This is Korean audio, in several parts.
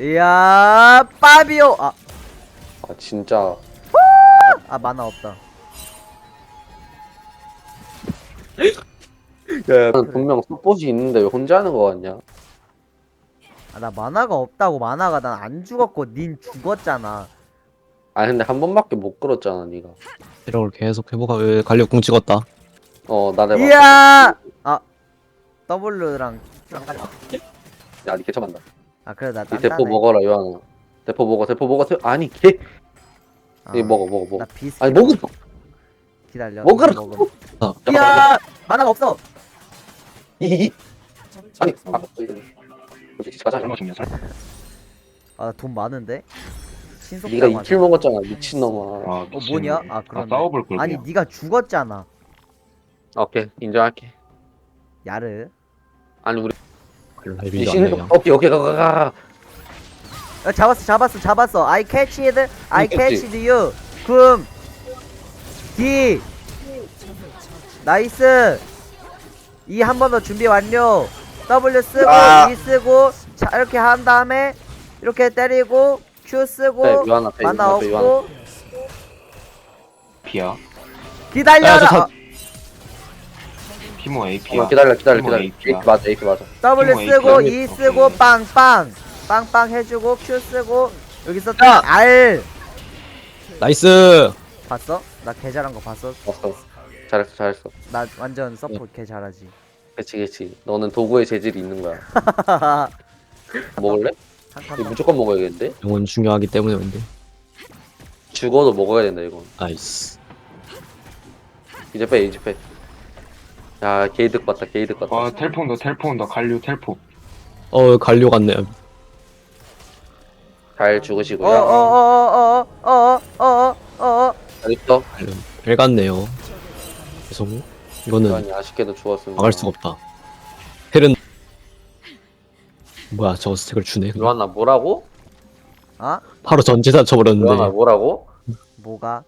이야 빠비오. 아, 아 진짜. 아 만화 없다. 야 분명 서폿이 있는데 왜 혼자 하는 거 같냐? 아, 나 만화가 없다고. 만화가 난 안 죽었고 닌 죽었잖아. 아 근데 한 번밖에 못 끌었잖아 니가. 이걸 계속 해보가 왜 갈려 궁 찍었다. 어 나를 봐 이야! 아 W랑 야 니 개쳐만다 아 그래 나이 대포 단단해. 먹어라 요한아 대포 먹어 대포 먹어. 대... 아니 개. 아, 이 먹어 먹어 먹어. 나 비스킷 아니 먹어. 기다려 먹으라. 이거 먹음. 아, 이야 만화가 없어. 아니 아 가자? 아나돈 많은데? 신속당 이킬 먹었잖아 미친놈아. 아, 어 뭐냐? 아 그러네. 싸워볼 걸. 아니. 네가 죽었잖아. 오케이 인정할게. 야르. 아니 우리 갈라 이안 신. 오케이 오케이 가가가. 아, 잡았어 잡았어 잡았어. I catch it. I 응, catch you. 금 D. 나이스. E 한 번 더 준비 완료. W 쓰고 아. E 쓰고 자 이렇게 한 다음에 이렇게 때리고 Q 쓰고 네, 요한 앞에 요한 만화 앞에 요한 없고. P야. 기다려라. 아, 저 사- 어, 피모 AP야. 어, 기다려 기다려 기다려 AP야. AP 맞아 AP 맞아 W 팀원 쓰고. E 쓰고 오케이. 빵빵 빵빵 해주고 Q 쓰고 여기서 딱 R 나이스. 봤어? 나 개 잘한 거 봤어? 왔어 잘했어 잘했어 나 완전 서포트 개 잘하지 그치 그치 너는 도구의 재질이 있는 거야 먹을래? 이거 무조건 먹어야겠는데? 영혼 중요하기 때문에 근데. 죽어도 먹어야 된다 이건 나이스. 이제 빼 이제 빼 야 게이득 봤다 게이득 봤다 와, 텔포 온다, 텔포 온다. 갈류 텔포. 어 갈려 같네. 잘 죽으시고요 어어어어어어어어어어 잘했어 갈려. 별 같네요. 계속 이거는 요한이 아쉽게도 죽었습니다 막을 수가 없다. 헬은 뭐야 저거 스택을 주네. 그냥. 요한아 뭐라고? 어? 바로 전지사 요한아 쳐버렸는데. 뭐라고? 뭐가?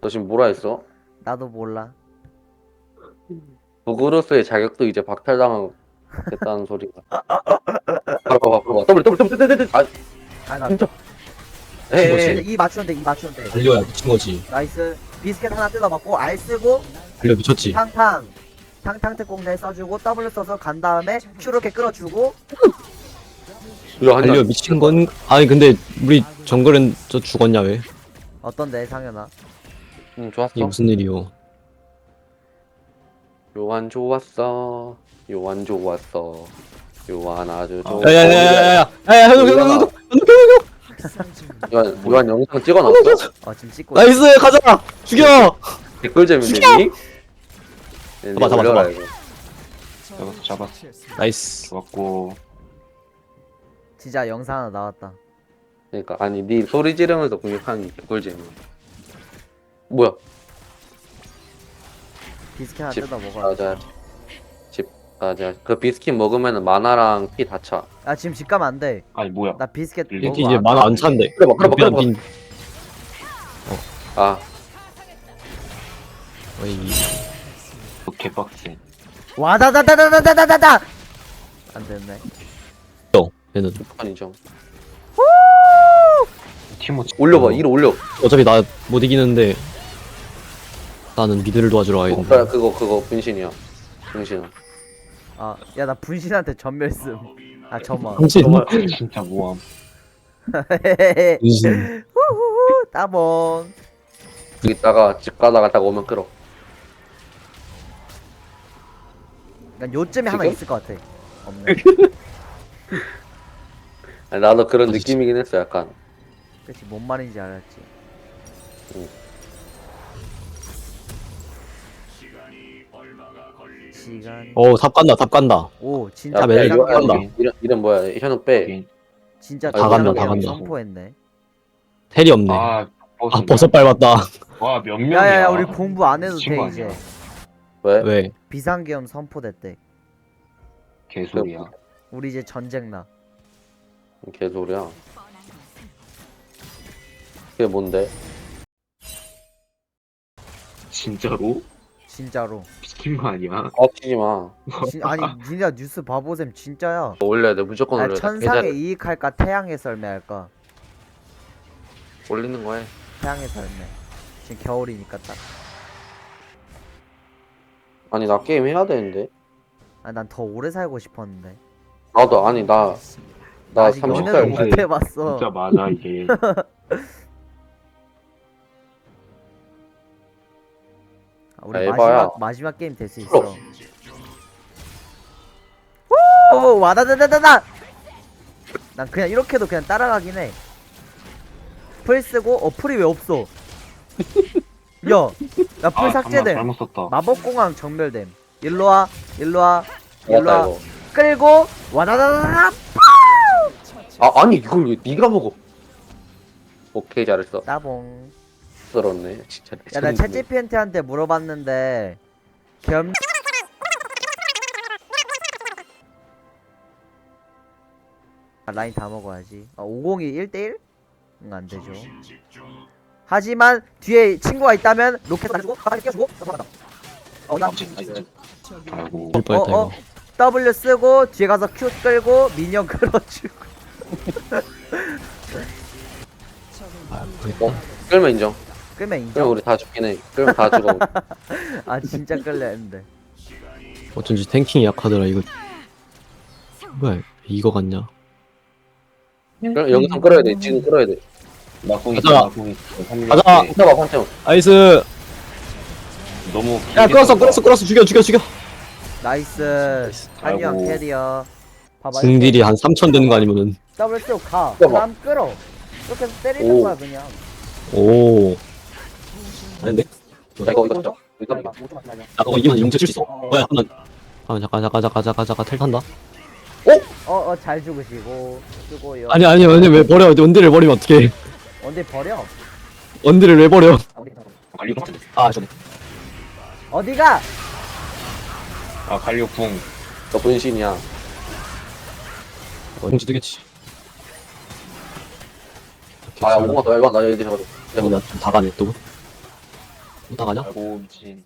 너 지금 뭐라 했어? 나도 몰라 부그로스의 자격도 이제 박탈당하겠다는 소리가. 바로 봐봐 바로 봐. 더블 더블 더블 더블 더블. 아 아 나 진짜. 뭐지? 에이 이 맞추면 돼이 맞추면 돼 갈려야 미친 거지. 나이스. 비스켓 하나 뜯어 먹고 R 쓰고 갈려 미쳤지. 탕탕. 탕탕 특공대 써주고 W 써서 간 다음에 Q 이렇게 끌어주고. 갈려 미친 건 아니 근데 우리 정글은 저 죽었냐 왜? 어떤데 상현아? 응 좋았어 이게 무슨 일이요? 요한 좋았어. 요한 좋았어. 요한 아주 좋아 야야야야야야! 야야 현우 현우 현우 요한, 요한 영상 찍어놨어? 어 지금 찍고 나이스 가자. 죽여. 댓글잼이 되니? 네, 잡아, 잡아, 잡아. 잡았어, 잡았어. 나이스. 좋았고. 진짜 영상 하나 나왔다. 그러니까 아니 네 소리 지르면서 공격하는 게 댓글잼이야 뭐야 비스켓 하나 집 뜯어 먹어라 가자 집 가자 그 비스킷 먹으면은 만화랑 피 다차. 야 지금 집 가면 안 돼. 아니, 뭐야. 나 비스켓 이렇게 먹어 이제 안 만화 가. 안 차는데. 그래 봐 그래 봐 그래 봐 빈- 아. 어이. 개빡세. 와다다다다다다다다! 안 됐네. 얘는. 아니죠 티모 올려봐 어. 1 올려. 어차피 나 못 이기는데 나는 미드를 도와주러 어, 가야겠네 그래, 그거 그거 분신이야 분신아 아 야 나 분신한테 전멸씀. 아 점원 당신. 진짜 모함. 무슨 후후후 따봉. 여기다가 집 가다가 딱 오면 끌어. 난 요쯤에 하나 지금? 있을 것 같아. 없네. 아니, 나도 그런 느낌이긴 했어 약간. 그치 뭔 말인지 알았지. 응. 시간이 어탑 간다 탑 간다 오 진짜 야, 이거 한다. 이름, 이름 뭐야 현우 빼. 진짜 다 간다, 다 간다. 선포했네 텔이 없네 아, 버섯. 아 버섯 밟았다 와, 몇 명이야. 야야야 우리 공부 안 해도 미친 돼거 이제 아니야? 왜? 왜? 비상계엄 선포됐대 개소리야. 우리 이제 전쟁 나 개소리야 그게 뭔데? 진짜로? 진짜로 미친 거 아니야? 아치지 마. 진, 아니 니네 뉴스 바보셈 진짜야 올려야 돼. 무조건 아, 올려야 돼. 천상의 계좌 이익할까 태양의 썰매 할까 올리는 거에. 태양의 썰매 지금 겨울이니까 딱 아니 나 게임 해야 되는데. 아, 난 더 오래 살고 싶었는데 나도 아니 나 나 아직 30살 연애도 못- 못 해봤어 진짜 맞아 이게. 우리 야, 에바야. 마지막 마지막 게임 될 수 있어 오 와다다다다다 난 그냥 이렇게도 그냥 따라가긴 해 풀 쓰고 어 풀이 왜 없어 야 나풀 아, 삭제됨 잘못 썼다. 마법공항 정멸됨 일로 와 일로와 맞다 일로 와 이거. 끌고 와다다다다 아 아니 이걸 왜 네가 먹어? 오케이 잘했어. 따봉 썰었네 진짜. 야나 미쳤네. 챗GPT한테 물어봤는데 겸 아, 라인 다 먹어야지 아, 502 1대1? 응 안 되죠 하지만 뒤에 친구가 있다면 로켓 쏴주고 가만히 끼워주고 넘어간다 어, 나 아이고. 될 뻔했다 어, 이거 어. W 쓰고 뒤에 가서 Q 끌고 미니언 끌어주고 아, 어 끌면 인정. 끌면 인정 우리 다 죽긴 해. 끌면 다 죽어. 아 진짜 끌려 했는데 어쩐지 탱킹이 약하더라 이거 뭐야 이거 같냐 끌 여기서 끌어야 돼. 지금 끌어야 돼. 나궁이 가자. 가자. 한타봐 판테온. 나이스 너무. 야 길게 끌었어 썼다. 끌었어 끌었어 죽여 죽여 죽여 나이스 한이형 아이고. 캐리어 봐봐 궁딜이 한 3천 되는 거 아니면은 W 쓰고 가 끌어봐. 다음 끌어 이렇게 해서 때리는 오. 거야 그냥 오 아닌데? 야 이거 이거 진짜. 이거 그거 이기면 용체 칠수 있어 뭐야 잠깐 아 잠깐 잠깐 잠깐 잠깐 잠깐 텔 탄다 어어 잘 죽으시고 쓰고요 아니 아니 아니 왜 버려 원딜을 버리면 어떡해 어디 버려 원딜을 왜 버려 갈리오 같은데. 아 저네 어디가 아 갈리오 궁. 너 분신이야. 용체 뜨겠지 아야 뭔가 더 얇아. 나 얘들 잡아줘. 야, 나좀 다가네 또. 또 다가냐? 아이고 미친.